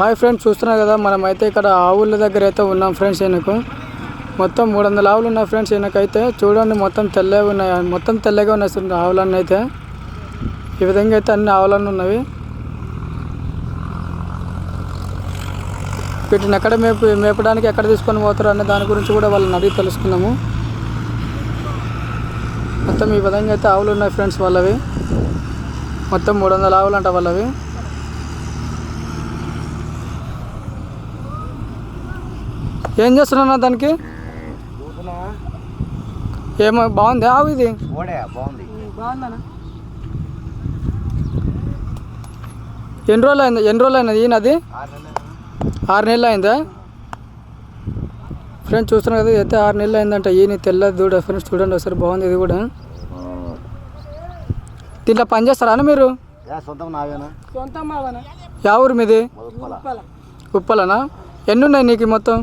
Hi friends చూస్తున్నారు కదా మనమైతే ఇక్కడ ఆవుల దగ్గర అయితే ఉన్నాం ఫ్రెండ్స్ ఈయనకు. మొత్తం మూడు వందల ఆవులు ఉన్నాయి ఫ్రెండ్స్ ఈయనకైతే. చూడండి మొత్తం తెల్లగా ఉన్నాయి మొత్తం తెల్లగా ఉన్నాయి ఆవులన్నీ అయితే. ఈ విధంగా అయితే అన్ని ఆవులన్నీ ఉన్నవి. వీటిని ఎక్కడ మేపు మేపడానికి ఎక్కడ తీసుకొని పోతారు అనే దాని గురించి కూడా వాళ్ళని అడిగి తెలుసుకున్నాము మొత్తం ఈ విధంగా అయితే ఆవులు ఉన్నాయి ఫ్రెండ్స్ వాళ్ళవి. మొత్తం మూడు వందల ఆవులు అంట వాళ్ళవి. ఏం చేస్తున్నా దానికి? ఏమో బాగుంది ఆవు ఇది? ఓడే బాగుంది. బాగుందనా ఎన్ని రోజులు అయింది? ఎన్ని రోజులు అయినది ఈయనది ఆరు నెలలు ఆరు నెలలు అయిందా? ఫ్రెండ్స్ చూస్తున్నారు కదా అయితే ఆరు నెలలు అయిందంట. ఈయన తెల్ల దూడ ఫ్రెండ్స్ చూడండి ఒకసారి బాగుంది ఇది కూడా. దీంట్లో పని చేస్తారా అన్న మీరు? యా సొంతం నావేనా? యా ఊరు మీది? ఉప్పలనా? ఎన్ని ఉన్నాయి నీకు మొత్తం?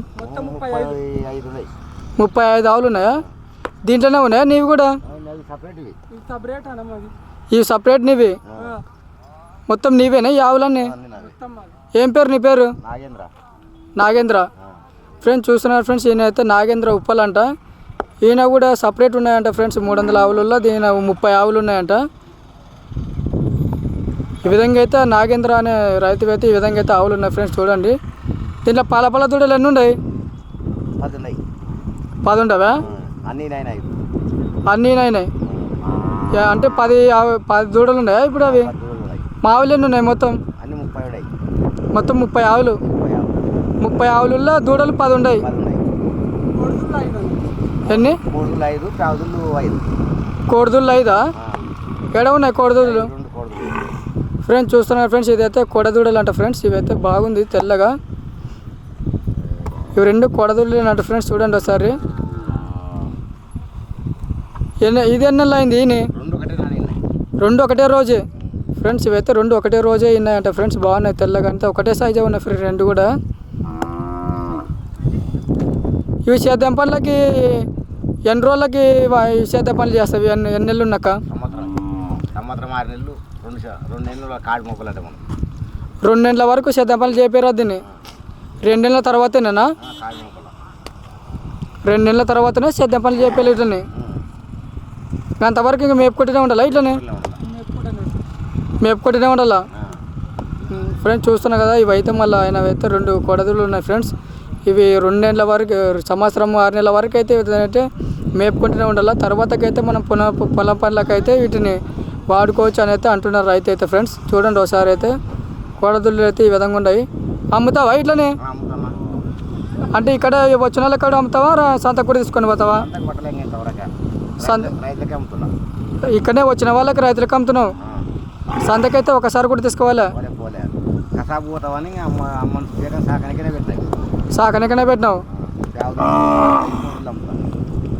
ముప్పై ఐదు. ఆవులు ఉన్నాయా? దీంట్లోనే ఉన్నాయా నీవి కూడా? ఇవి. సపరేట్ నీవి? మొత్తం నీవేనా ఈ ఆవులన్నీ? ఏం పేరు నీ పేరు? నాగేంద్ర. నాగేంద్ర. ఫ్రెండ్స్ చూస్తున్నారు ఫ్రెండ్స్ ఈయన అయితే నాగేంద్ర ఉప్పలంట. ఈయన కూడా సపరేట్ ఉన్నాయంట ఫ్రెండ్స్ మూడు వందల ఆవులలో దీని ముప్పై ఆవులు ఉన్నాయంట. ఈ విధంగా అయితే నాగేంద్ర అనే రైతు అయితే ఈ విధంగా అయితే ఆవులు ఉన్నాయి ఫ్రెండ్స్ చూడండి. దీంట్లో పాల పాల దూడలు ఎన్ని ఉన్నాయి? పది ఉన్నాయి పది ఉండవా? అన్ని నాయన ఐదు అన్నీ అయినాయి. అంటే పది ఆవు- పది దూడలు ఉన్నాయా ఇప్పుడు అవి? పది రోజులు ఉన్నాయి. మా ఆవులు ఎన్ని ఉన్నాయి మొత్తం? అన్ని ముప్పై ఉన్నాయి. మొత్తం ముప్పై ఆవులు? ముప్పై ఆవులలో దూడలు పది ఉన్నాయి. ఎన్ని? కోడిదూళ్ళు ఐదా ఎక్కడ ఉన్నాయి కోడులు ఫ్రెండ్స్ చూస్తున్నారు ఫ్రెండ్స్ ఇదైతే కొడదూడలు అంట ఫ్రెండ్స్ ఇవైతే బాగుంది తెల్లగా. ఇవి రెండు కొడదూడలు అంట ఫ్రెండ్స్ చూడండి ఒకసారి. ఇది ఎన్ని నెలలు అయింది ఈయన? రెండు ఒకటే రోజే. ఫ్రెండ్స్ ఇవైతే రెండు ఒకటే రోజే ఉన్నాయంట ఫ్రెండ్స్ బాగున్నాయి తెల్లగా అంతా. ఒకటే సైజే ఉన్నాయి ఫ్రెండ్స్ రెండు కూడా. ఇవి సేద్యం పనులకి ఎన్ని రోజులకి సేద్యం పనులు చేస్తావి? ఎన్ని ఎన్ని నెలలు ఉన్నాక? సంవత్సరం సంవత్సరం ఆరు నెలలు రెండు నెలలు కాడి మనం. రెండు నెలల వరకు సేద్యం పనులు చేపారు దీన్ని. రెండు నెలల మొక్కలు రెండు నెలల తర్వాతనే సేద్యం పనులు చేపేయాలి ఇట్లని. అంతవరకు ఇంకా మేపుకొట్టినే ఉండాలా ఇట్లనే. మేపుకొట్టినే ఉండాలా. ఫ్రెండ్స్ చూస్తున్నా కదా ఇవి అయితే మళ్ళీ ఆయన అయితే రెండు కొడదులు ఉన్నాయి ఫ్రెండ్స్. ఇవి రెండు నెలల వరకు సంవత్సరం ఆరు నెలల వరకు అయితే అయితే మేపుకుంటూనే ఉండాలి? తర్వాతకైతే మనం పొలం పొలం పనులకైతే వీటిని వాడుకోవచ్చు అని అయితే అంటున్నారు రైతు అయితే ఫ్రెండ్స్. చూడండి ఒకసారి అయితే కొడదులు అయితే ఈ విధంగా ఉన్నాయి. అమ్ముతావా ఇట్లనే? అంటే ఇక్కడ వచ్చిన వాళ్ళకి కూడా అమ్ముతావా? సంతకు కూడా తీసుకొని పోతావా? సంత- ఇక్కడనే వచ్చిన వాళ్ళకి రైతులకు అమ్ముతున్నావు? సంతకైతే ఒకసారి కూడా తీసుకోవాలా? సాకనికనే పెట్టినావు? అమ్ముతా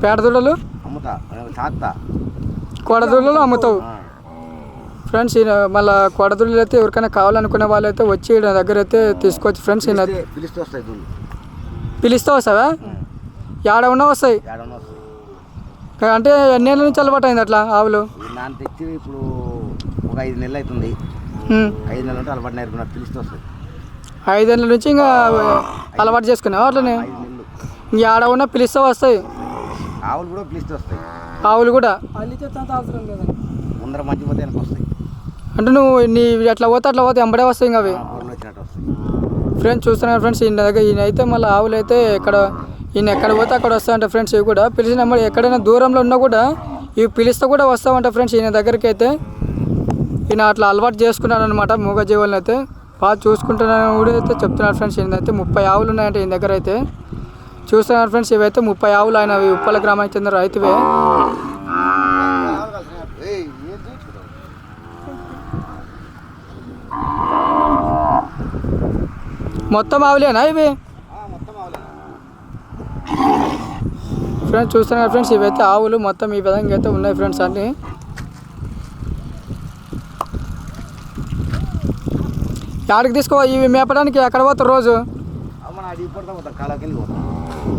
పేడదుడలు అమ్ముతా. సాకుతా కొడదుళ్ళు అమ్ముతావు. ఫ్రెండ్స్ ఈయన మళ్ళీ కొడదుళ్ళు అయితే ఎవరికైనా కావాలనుకునే వాళ్ళు అయితే వచ్చి దగ్గర అయితే తీసుకోవచ్చు ఫ్రెండ్స్ ఈయన పిలిస్తే వస్తావా? ఏడ ఉన్నా వస్తాయి. అంటే ఎన్ని నెలల నుంచి అలవాటు అయింది అట్లా ఆవులు? ఈ నాన్న తెచ్చి ఇప్పుడు ఒక ఐదు నెలలు అవుతుంది. ఐదు నెలలు అలవాటు నేర్పుకున్నారు పిలిస్తే వస్తాయి. ఐదేళ్ళ నుంచి ఇంకా అలవాటు చేసుకున్నావు అట్లనే? ఐదు నెలలు. ఇంక ఏడ ఉన్నా పిలిస్తే వస్తాయి. ఆవులు కూడా పిలిస్తే వస్తాయి. ఆవులు కూడా? ముందర మంచి పోతే వెనక వస్తాయి. అంటే నువ్వు నీ ఎట్లా పోతే అట్లా పోతే ఎంబడే వస్తాయి ఇంకా అవి ఆ, పొరలు వచ్చినట్టు వస్తాయి ఫ్రెండ్స్ చూస్తున్నారు ఫ్రెండ్స్ ఈయన దగ్గర ఈయన అయితే మళ్ళీ ఆవులు అయితే ఇక్కడ ఈయన ఎక్కడ పోతే అక్కడ వస్తాయంట ఫ్రెండ్స్ ఇవి కూడా. పిలిచిన నెంబర్ ఎక్కడైనా దూరంలో ఉన్నా కూడా ఇవి పిలిస్తే కూడా వస్తామంట ఫ్రెండ్స్ ఈయన దగ్గరికి అయితే. ఈయన అట్లా అలవాటు చేసుకున్నాడు అనమాట మూగజీవులను అయితే. బాగా చూసుకుంటున్నాను కూడా అయితే చెప్తున్నాడు ఫ్రెండ్స్ ఈయన అయితే ముప్పై ఆవులు ఉన్నాయంట ఈయన దగ్గర అయితే. చూస్తున్నారు ఫ్రెండ్స్ ఇవైతే ముప్పై ఆవులు ఆయన ఉప్పల గ్రామానికి చెందిన రైతువే. మొత్తం ఆవులేనా ఇవి? ఫ్రెండ్స్ చూస్తున్నారు ఫ్రెండ్స్ ఇవైతే ఆవులు మొత్తం ఈ విధంగా అయితే ఉన్నాయి ఫ్రెండ్స్ అన్ని. యాడికి తీసుకో ఇవి మేపడానికి ఎక్కడ పోతారు రోజు?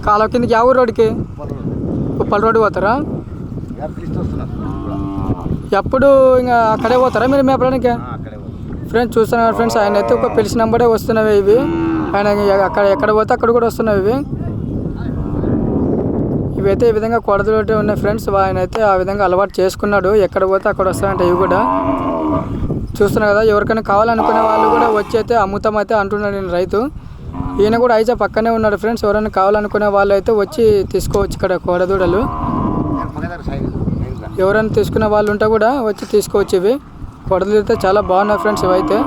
కాలువ కిందకి ఆ ఊరు రోడ్డుకి? ఉప్పల రోడ్డు పోతారా? ఎప్పుడు ఇంకా అక్కడే పోతారా మీరు మేపడానికి? ఫ్రెండ్స్ చూస్తున్నారు ఫ్రెండ్స్ ఆయన అయితే ఒక పిలిచినప్పుడే వస్తున్నవి ఇవి. ఆయన అక్కడ ఎక్కడ పోతే అక్కడ కూడా వస్తున్నవి ఇవి. ఇవైతే ఈ విధంగా కొడతలు ఉన్నాయి ఫ్రెండ్స్ ఆయన అయితే ఆ విధంగా అలవాటు చేసుకున్నాడు. ఎక్కడ పోతే అక్కడ వస్తాయంట ఇవి కూడా. చూస్తున్నారు కదా ఎవరికైనా కావాలనుకునే వాళ్ళు కూడా వచ్చి అయితే అమ్ముతామైతే అంటున్నాడు నేను రైతు. ఈయన కూడా అయితే పక్కనే ఉన్నాడు ఫ్రెండ్స్ ఎవరైనా కావాలనుకునే వాళ్ళు అయితే వచ్చి తీసుకోవచ్చు ఇక్కడ కోడదూడలు. ఎవరైనా తీసుకునే వాళ్ళు ఉంటే కూడా వచ్చి తీసుకోవచ్చు ఇవి. కొడతలు అయితే చాలా బాగున్నాయి ఫ్రెండ్స్ ఇవైతే.